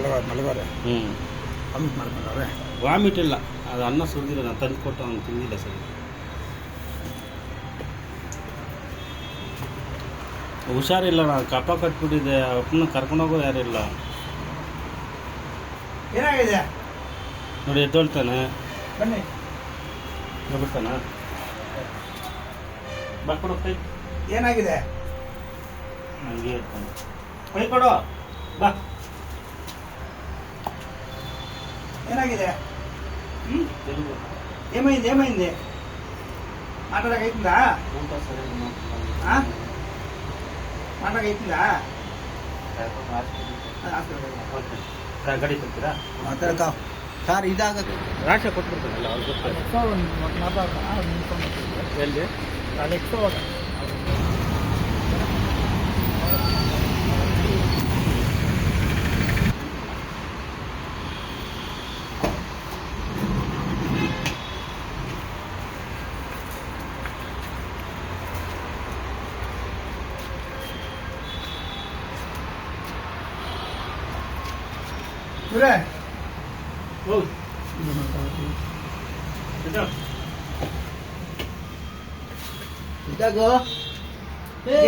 ಮಲಗೋರೆ. ಹ್ಞೂ vomit ಮಾಡ್ಕೊಂಡವ್ರೆ. Vomit ಇಲ್ಲ. ಅದು ಅನ್ನ ಸುರಿದಿಲ್ಲ ನಾನು ತಂದು ಕೊಟ್ಟು ಅವ್ನು ತಿಂದಿಲ್ಲ ಸರಿ. ಹುಷಾರಿಲ್ಲ ನಾನು ಕಪ್ಪ ಕಟ್ಬಿಟ್ಟಿದ್ದೆ ಅಪ್ಪನ ಕರ್ಕೊಂಡೋಗೋದು ಯಾರಿಲ್ಲ ಏನಾಗಿದೆ? ನೋಡಿ ಎದ್ದೊಳ್ತಾನೆ. ಬನ್ನಿ. ಬರ್ತಾನ ಬರ್ಕೊಡು ಕೈ. ಏನಾಗಿದೆ? ನನಗೆ ಕೈ ಕೊಡು. ಬಾ. ಏನಾಗಿದೆ ಹ್ಞೂ తెలుగు ఏమైంది ఏమైంది మాటలకు అవుతుందా ಊಟ ಸರಿ ఆ? మాటలకు అవుతుందా ಗಡಿ ಕೊಡ್ತೀರಾ ಮಾತಾಡ್ಕ ಸರ್ ಇದಾಗ ರಾಶಿ ಕೊಟ್ಬಿಡ್ತಾನಲ್ಲ ಅವ್ರು ಗೊತ್ತಿಲ್ಲ ಎಲ್ಲಿ ಇವ್ರೆ ಹೌದು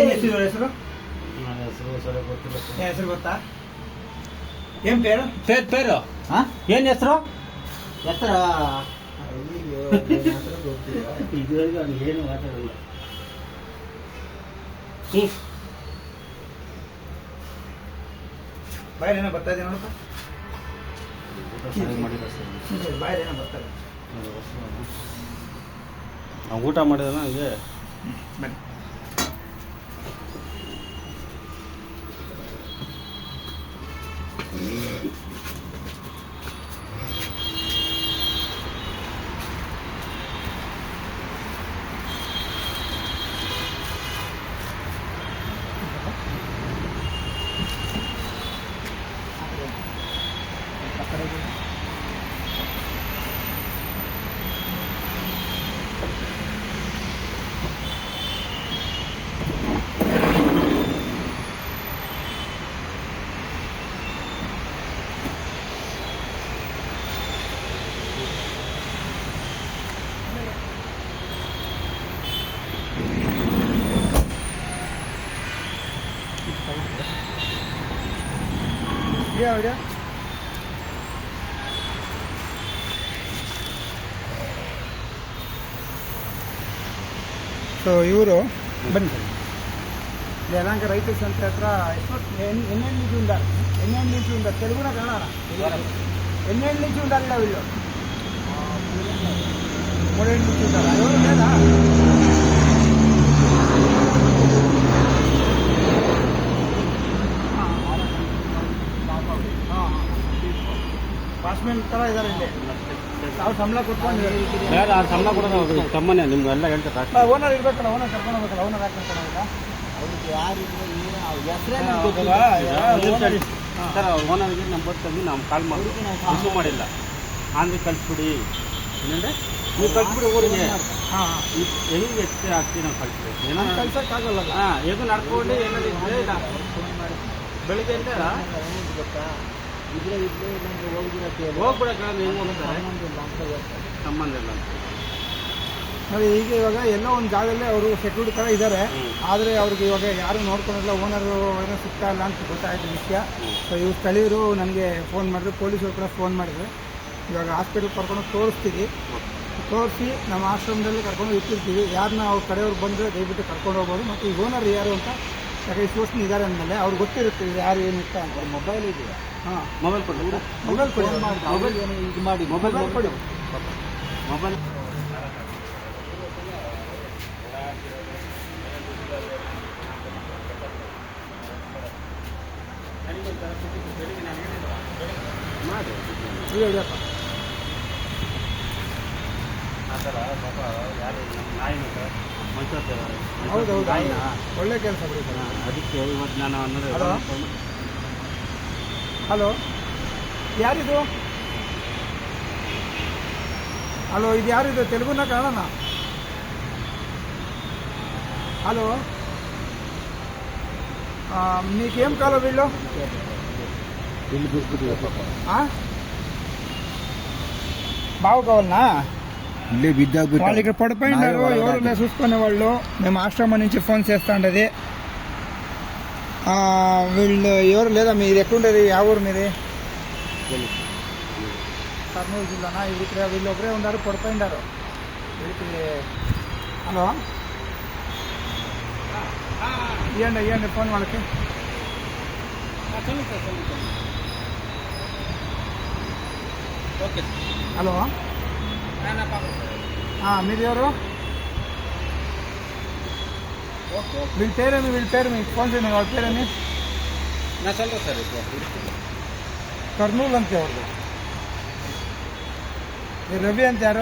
ಹೆಸರು ಹೆಸರು ನನ್ನ ಹೆಸರು ಸರಿ ಗೊತ್ತಿಲ್ಲ ಏನ್ ಹೆಸರು ಗೊತ್ತಾ ಏನ್ ಪೇರು ಪೇರು ಹಾ ಏನು ಹೆಸರು ಹೆಸರು ಇದುವರೆಗೂ ಅವ್ನು ಏನು ಮಾತಾಡಲ್ಲ ಬಾಯಲ್ಲಿ ಏನೋ ಬರ್ತಾ ಇದೆ ನೋಡಪ್ಪ ನಾವು ಊಟ ಮಾಡಿದ ಹಂಗೆ ಬನ್ನಿ வரியா வரியா ಸೊ ಇವರು ಬನ್ನಿ ಜನಾಂಗ ರೈತ ಸಂಸ್ಥೆ ಹತ್ರ ಎನ್ ಎಣ್ಣೆಣ್ಣು ನಿಜ ಉಂಡ ಎಣ್ಣೆಣ್ಣು ನಿಜ ಉಂಡ ತೆಲುಗುನ ಕಾಣಾರ ಎಣ್ಣೆಣ್ಣು ನಿಜ ಉಂಡಲ್ಲ ಇಲ್ಲೋ ಮೂರೆಣ್ಣು ನಿಜ ಉಂಡಲ್ಲ ಇವರು ಬೇಡ ವಾಚ್ಮೆನ್ ತರ ಇದಾರೆ ಇಲ್ಲಿ. ಅವ್ರು ಸಂಬಳ ಕೊಟ್ಕೊಂಡು ಬೇರೆ ಆ ಸಂಬಳ ಕೊಡೋದು ತಮ್ಮನೇ ನಿಮ್ಗೆಲ್ಲ ಹೇಳ್ತಾರೆ ರಾಶಿ ಓನರ್ ಇರ್ಬೇಕಲ್ಲ ಓನರ್ ಕರ್ಕೊಂಡು ಹೋಗ್ಬೇಕಲ್ಲ ಓನರ್ ಯಾಕೆ ಕರ್ಕೊಂಡು ಸರ್ ಓನರ್ಗೆ ನಂಬರ್ ತಂದು ನಾವು ಕಾಲ್ ಮಾಡಿ ರಿಸೀವ್ ಮಾಡಿಲ್ಲ. ಆಂಧ್ರ ಕಳಿಸ್ಬಿಡಿ. ಏನಂದ್ರೆ ನೀವು ಕಳಿಸ್ಬಿಡಿ ಊರಿಗೆ. ಹೆಂಗೆ ಎತ್ತೆ ಆಗ್ತೀವಿ ನಾವು ಕಳಿಸ್ಬಿಡಿ ಏನೋ ನಾನು ಕಳ್ಸೋಕ್ಕಾಗಲ್ಲ ಹಾಂ ಹೇಗೂ ನಡ್ಕೊಂಡು ಎಲ್ಲರೂ ಇದ್ರೆ ಇಲ್ಲ ಬೆಳಿಗ್ಗೆಯಿಂದ ಹೋಗ್ಬಿಡಕ್ಕೆ ಹೆಂಗೆ ಹೋಗ್ತಾರೆ? ಸಂಬಂಧ ಇಲ್ಲ ಅಂತ ನೋಡಿ ಈಗ ಇವಾಗ ಎಲ್ಲೋ ಒಂದು ಜಾಗದಲ್ಲೇ ಅವರು ಸೆಕ್ಯೂರಿಟಿ ಥರ ಇದ್ದಾರೆ. ಆದರೆ ಅವ್ರಿಗೆ ಇವಾಗ ಯಾರು ನೋಡ್ಕೊಂಡಿಲ್ಲ ಓನರು ಏನೋ ಸಿಗ್ತಾ ಇಲ್ಲ ಅಂತ ಗೊತ್ತಾಯಿತು ವಿಷಯ. ಸೊ ಇವ್ರು ಸ್ಥಳೀಯರು ನನಗೆ ಫೋನ್ ಮಾಡಿದ್ರು ಪೊಲೀಸರು ಕೂಡ ಫೋನ್ ಮಾಡಿದ್ರು. ಇವಾಗ ಹಾಸ್ಪಿಟಲ್ ಕರ್ಕೊಂಡು ತೋರಿಸ್ತೀವಿ. ತೋರಿಸಿ ನಮ್ಮ ಆಶ್ರಮದಲ್ಲಿ ಕರ್ಕೊಂಡು ಇಟ್ಟಿರ್ತೀವಿ. ಯಾರನ್ನ ಅವ್ರ ಕಡೆಯವ್ರು ಬಂದರೆ ದಯವಿಟ್ಟು ಕರ್ಕೊಂಡು ಹೋಗ್ಬೋದು. ಮತ್ತು ಈ ಓನರ್ ಯಾರು ಅಂತ ಯಾಕೆ ಇಷ್ಟು ವರ್ಷ ಇದ್ದಾರೆ ಅಂದಮೇಲೆ ಅವ್ರಿಗೆ ಗೊತ್ತಿರುತ್ತೆ ಯಾರು ಏನಿತ್ತ ಅಂತ. ಮೊಬೈಲ್ ಇದೆಯಾ? ಮೊಬೈಲ್ ಕೊಡಿ. ಮೊಬೈಲ್ ಕೊಡಿ. ಮೊಬೈಲ್ ಇದು ಮಾಡಿ. ಮೊಬೈಲ್ ಕೊಡಿ. ಮೊಬೈಲ್ ಮಾಡಿ. ಆ ಥರ ಪಾಪ ಯಾರು ನಮ್ಮ ನಾಯಿನ ಮೈಸೂರು ಹೌದು ಹೌದು ಒಳ್ಳೆ ಕೆಲಸ ಅದಕ್ಕೆ ಇವತ್ತು ನಾನು ಅನ್ನೋದು ಹಲೋ? ಹಲೋ ಯಾರಿದು ಹಲೋ ಇದು ಯಾರಿದು ತೆಲುಗುನ ಕನ್ನಡನ హలో ఆ, మీకేం కావాలో వీళ్ళు ಇಲ್ಲಿ ಬಿಟ್ಬಿಟ್ಟಿದೆ ಪಾಪ ఆ? బావు కావాలనా ఇల్లే బిద్దాకు వాళ్ళు ఇక్కడ పడిపోయినారు ఎవరు లేదు చూసుకునే వాళ్ళు మేము ఆశ్రమం నుంచి ఫోన్ చేస్తా ఉండేది ఆ, వీళ్ళు ఎవరు లేదా మీరు ఎక్కడుండేది యా ఊరు మీది? కర్నూలు జిల్లానా? వీళ్ళకి వీళ్ళు ఒకరే ఉన్నారు పడిపోయినారు వీళ్ళకి హలో? ఇవ్వండి ఇవ్వండి ఫోన్ వాళ్ళకి. ఓకే. హలో? ఆ, మీరు ఎవరు? ಓಕೆ పేరేమి వీళ్ళ పేరు మీ ఫోన్ చేయండి వాళ్ళ పేరేమి నా చల్రా ಕರ್ನೂಲ್ ಅಂತ ಅವ್ರದ್ದು ರವಿ ಅಂತ ಯಾರು?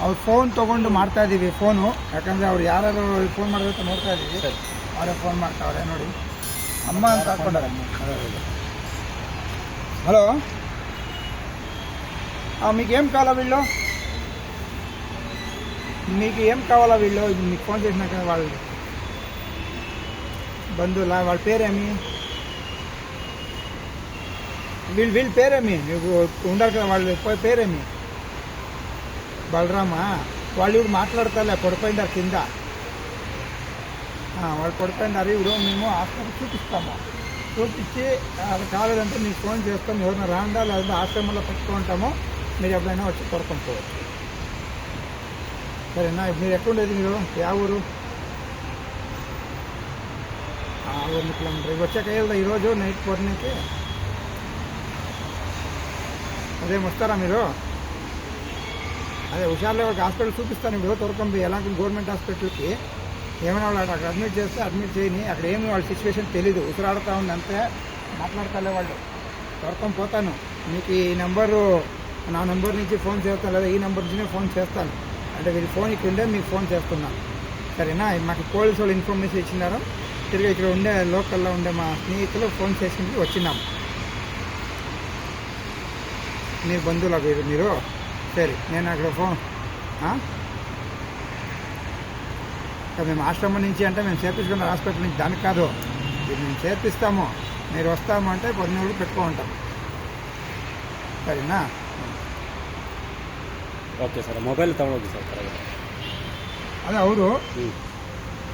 ಅವ್ರು ಫೋನ್ ತೊಗೊಂಡು ಮಾಡ್ತಾ ಇದ್ದೀವಿ ಫೋನು ಯಾಕಂದರೆ ಅವ್ರು ಯಾರು ಫೋನ್ ಮಾಡಬೇಕು ನೋಡ್ತಾ ಇದ್ದೀವಿ ಅವರೇ ಫೋನ್ ಮಾಡ್ತಾವ್ರೆ ನೋಡಿ. ಅಮ್ಮ ಅಂತ ಹಾಕ್ಕೊಂಡಾರ ಹಲೋ మీకు ఏం ಕಾಲ್ ಅವಿಲ್ಲೋ మీకు ఏం కావాలా వీళ్ళు మీకు ఫోన్ చేసినాక వాళ్ళు బంధువులా వాళ్ళ పేరేమి? వీళ్ళు వీళ్ళ పేరేమి? నువ్వు ఉండాలి కదా వాళ్ళ పేరేమి? బలరామా? వాళ్ళు ఇప్పుడు మాట్లాడతారులే పడిపోయినారు కింద. వాళ్ళు పడిపోయినారు ఇప్పుడు మేము హాస్పిటల్ చూపిస్తాము. చూపించి అది కాలేదంటే మీకు ఫోన్ చేస్తాం. ఎవరైనా రాండా లేదంటే ఆశ్రమంలో పెట్టుకుంటాము. మీరు ఎప్పుడైనా వచ్చి కొడుకొని సరేనా మీరు ఎక్కడుండేది మీరు యా ఊరు ఆ, ಒಂದು ಕಿಲೋಮೀಟ್ರ್ ಈಗ వచ్చాక వెళ్దా ఈరోజు నైట్ పొద్దునకి అదే వస్తారా మీరు అదే హుషారులో ఒక హాస్పిటల్ చూపిస్తాను ఇప్పుడు తొరకంపి ఎలాంటి గవర్నమెంట్ హాస్పిటల్కి ఏమైనా వాళ్ళు అక్కడ అడ్మిట్ చేస్తే అడ్మిట్ చేయని అక్కడ ఏమి వాళ్ళ సిచ్యువేషన్ తెలీదు ఉసిరాడుతూ ఉంది అంతే మాట్లాడతాలే వాళ్ళు త్వరకం పోతాను మీకు ఈ నెంబరు నా నెంబర్ నుంచి ఫోన్ చేస్తాను లేదా ఈ నెంబర్ నుంచినే ఫోన్ చేస్తాను అంటే వీరి ఫోన్ ఇక్కడ ఉండే మీకు ఫోన్ చేస్తున్నాను సరేనా? మాకు పోలీసు వాళ్ళు ఇన్ఫర్మేషన్ ఇచ్చినారు. తిరిగి ఇక్కడ ఉండే లోకల్లో ఉండే మా స్నేహితులు ఫోన్ చేసి వచ్చినాము మీ బంధువులు మీరు మీరు? సరే నేను అక్కడ ఫోన్ మేము ఆశ్రమం నుంచి అంటే మేము చేర్పించుకున్న హాస్పిటల్ నుంచి దానికి కాదు. మేము చేర్పిస్తాము మీరు వస్తాము అంటే కొన్ని పెట్టుకో ఉంటాం సరేనా? ಓಕೆ ಸರ್ ಮೊಬೈಲ್ ತಗೊಂಡೋಗಿ ಸರ್ ಪರವಾಗಿಲ್ಲ. ಅದೇ ಅವರು ಹ್ಞೂ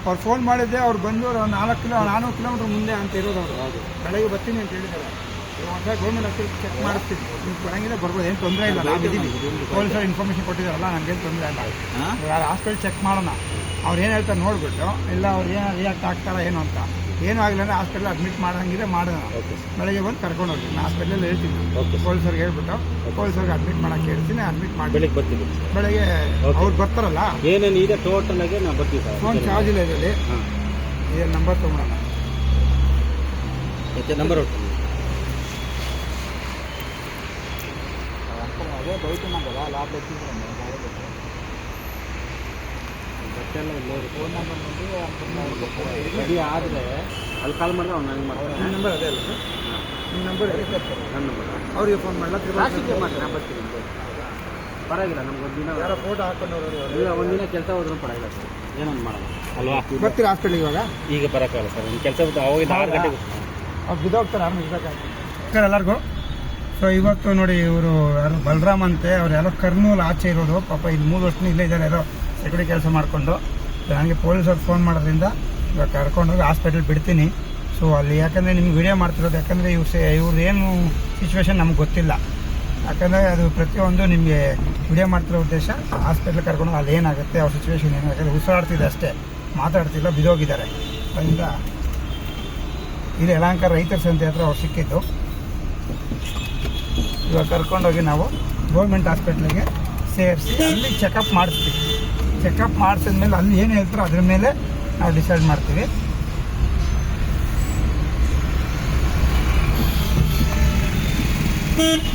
ಅವ್ರು ಫೋನ್ ಮಾಡಿದ್ದೆ ಅವ್ರು ಬಂದು ಅವ್ರು ನಾಲ್ಕು ಕಿಲೋ ನಾನ್ನೂರು ಕಿಲೋಮೀಟ್ರ್ ಮುಂದೆ ಅಂತ ಇರೋದು ಅವರು. ಹೌದು. ಬೆಳಗ್ಗೆ ಬರ್ತೀನಿ ಅಂತ ಹೇಳಿದ್ದಾರೆ. ಒಂದ್ಸಲ ಗೌರ್ಮೆಂಟ್ ಹತ್ತಿರ ಚೆಕ್ ಮಾಡಿಸ್ತೀನಿ. ನಿಮ್ಗೆ ಬರಂಗಿಲ್ಲ ಬರ್ಬೋದು ಏನು ತೊಂದರೆ ಇಲ್ಲ ನಾವಿದ್ದೀವಿ ಪೊಲೀಸರು ಇನ್ಫಾರ್ಮೇಷನ್ ಕೊಟ್ಟಿದ್ದಾರಲ್ಲ ನನಗೇನು ತೊಂದರೆ ಇಲ್ಲ. ಯಾರು ಹಾಸ್ಪಿಟಲ್ ಚೆಕ್ ಮಾಡೋಣ. ಅವ್ರು ಏನು ಹೇಳ್ತಾರೆ ನೋಡಿಬಿಟ್ಟು ಇಲ್ಲ ಅವ್ರು ಏನು ರಿಯಾಕ್ಟ್ ಆಗ್ತಾರ ಏನು ಅಂತ. ಏನೂ ಆಗಿಲ್ಲ ಹಾಸ್ಪಿಟ್ಲ್ ಅಡ್ಮಿಟ್ ಮಾಡೋಂಗಿದೆ ಮಾಡೋಣ ಬೆಳಗ್ಗೆ ಬಂದು ಕರ್ಕೊಂಡು ಹೋಗ್ತೀನಿ. ಹಾಸ್ಪಿಟ್ಲಲ್ಲಿ ಹೇಳ್ತೀನಿ. ಪೊಲೀಸರಿಗೆ ಹೇಳ್ಬಿಟ್ಟು ಪೊಲೀಸರಿಗೆ ಅಡ್ಮಿಟ್ ಮಾಡೋಕ್ಕೆ ಹೇಳ್ತೀನಿ ಅಡ್ಮಿಟ್ ಮಾಡಿ. ಬೆಳಗ್ಗೆ ಬರ್ತೀನಿ. ಬೆಳಗ್ಗೆ ಅವ್ರು ಬರ್ತಾರಲ್ಲ? ಏನೇನು ಇದೆ ಟೋಟಲ್ ಆಗಿ ನಾವು ಬರ್ತೀವಿ ಫೋನ್ ಚಾರ್ಜ್ ಇಲ್ಲ ಇದರಲ್ಲಿ. ಏನು ನಂಬರ್ ತೊಗೊಳೋಣ ಓಕೆ ನಂಬರ್ ಅದೇ ಬೈಕ್ ಮಾಡಲ್ಲ ಲಾಭ ಅಷ್ಟೆಲ್ಲ ಫೋನ್ ನಂಬರ್ ಬಂದು ರೆಡಿ ಆದರೆ ಅಲ್ಲಿ ಕಾಲ್ ಮಾಡಿದ್ರೆ ಅವ್ನು ನನಗೆ ಮಾಡ್ತಾರೆ ನಿಮ್ಮ ನಂಬರ್ ಅದೇ ಅಲ್ಲ ನಿಮ್ಮ ನಂಬರ್ ನನ್ನ ನಂಬರ್ ಅವ್ರಿಗೆ ಫೋನ್ ಮಾಡಲ್ಲ ರಾಶಿಗೆ ನಾನು ಬರ್ತೀನಿ ಪರವಾಗಿಲ್ಲ ನಮ್ಗೆ ಒಂದು ದಿನ ಯಾರೋ ಫೋಟೋ ಹಾಕೊಂಡು ಇಲ್ಲ ಒಂದಿನ ಕೆಲಸ ಹೋದ್ರೂ ಪರವಾಗಿಲ್ಲ ಸರ್. ಏನೊಂದು ಮಾಡಲ್ಲ. ಅಲ್ವಾ? ಬರ್ತೀರಾ ಹಾಸ್ಪಿಟ್ಲ್ ಇವಾಗ? ಈಗ ಬರೋಕ್ಕಾಗಲ್ಲ ಸರ್. ಒಂದು ಕೆಲಸ ಬಿಟ್ಟು ಅವಾಗಿಂದ ಆರು ಗಂಟೆಗೆ ಅವ್ರು ಬಿದ್ದೋಗ್ತಾರೆ ಆರಾಮ ಇರ್ಬೇಕಾಗ್ತದೆ ಎಲ್ಲರಿಗೂ. ಸೊ ಇವತ್ತು ನೋಡಿ ಇವರು ಯಾರು ಬಲರಾಮ್ ಅಂತೆ. ಅವ್ರು ಯಾರೋ ಕರ್ನೂಲ್ ಆಚೆ ಇರೋದು. ಪಾಪ ಇದು ಮೂರು ವರ್ಷದಿಂದ ಇಲ್ಲೇ ಇದ್ದಾರೆ ಯಾರೋ. ಸೆಕ್ಯೂರಿಟಿ ಕೆಲಸ ಮಾಡಿಕೊಂಡು ನನಗೆ ಪೊಲೀಸರು ಫೋನ್ ಮಾಡೋದ್ರಿಂದ ಇವಾಗ ಕರ್ಕೊಂಡೋಗಿ ಹಾಸ್ಪಿಟಲ್ ಬಿಡ್ತೀನಿ. ಸೊ ಅಲ್ಲಿ ಯಾಕಂದರೆ ನಿಮ್ಗೆ ವಿಡಿಯೋ ಮಾಡ್ತಿರೋದು, ಯಾಕಂದರೆ ಇವ್ರು ಸೇ ಸಿಚುವೇಶನ್ ನಮ್ಗೆ ಗೊತ್ತಿಲ್ಲ. ಯಾಕಂದರೆ ಅದು ಪ್ರತಿಯೊಂದು ನಿಮಗೆ ವಿಡಿಯೋ ಮಾಡ್ತಿರೋ ಉದ್ದೇಶ ಹಾಸ್ಪಿಟ್ಲ್ ಕರ್ಕೊಂಡು ಅಲ್ಲಿ ಏನಾಗುತ್ತೆ, ಅವ್ರ ಸಿಚುವೇಶನ್ ಏನು, ಯಾಕಂದರೆ ಉಸಿರಾಡ್ತಿದೆ ಅಷ್ಟೇ. ಮಾತಾಡ್ತಿಲ್ಲ ಬಿದೋಗಿದ್ದಾರೆ ಅದರಿಂದ ಇಲ್ಲಿ ಯಲಹಂಕ ರೈತರ ಸಂತೆ ಹತ್ರ ಅವ್ರು ಸಿಕ್ಕಿದ್ದು. ಇವಾಗ ಕರ್ಕೊಂಡೋಗಿ ನಾವು ಗೌರ್ಮೆಂಟ್ ಹಾಸ್ಪಿಟ್ಲಿಗೆ ಸೇರಿಸಿ, ಅಲ್ಲಿ ಚೆಕಪ್ ಮಾಡಿಸ್ತೀವಿ. ಚೆಕಪ್ ಮಾಡಿಸಿದ್ಮೇಲೆ ಅಲ್ಲಿ ಏನು ಹೇಳ್ತಾರೋ ಅದ್ರ ಮೇಲೆ ನಾವು ಡಿಸೈಡ್ ಮಾಡ್ತೀವಿ. ಅಲ್ಲಿ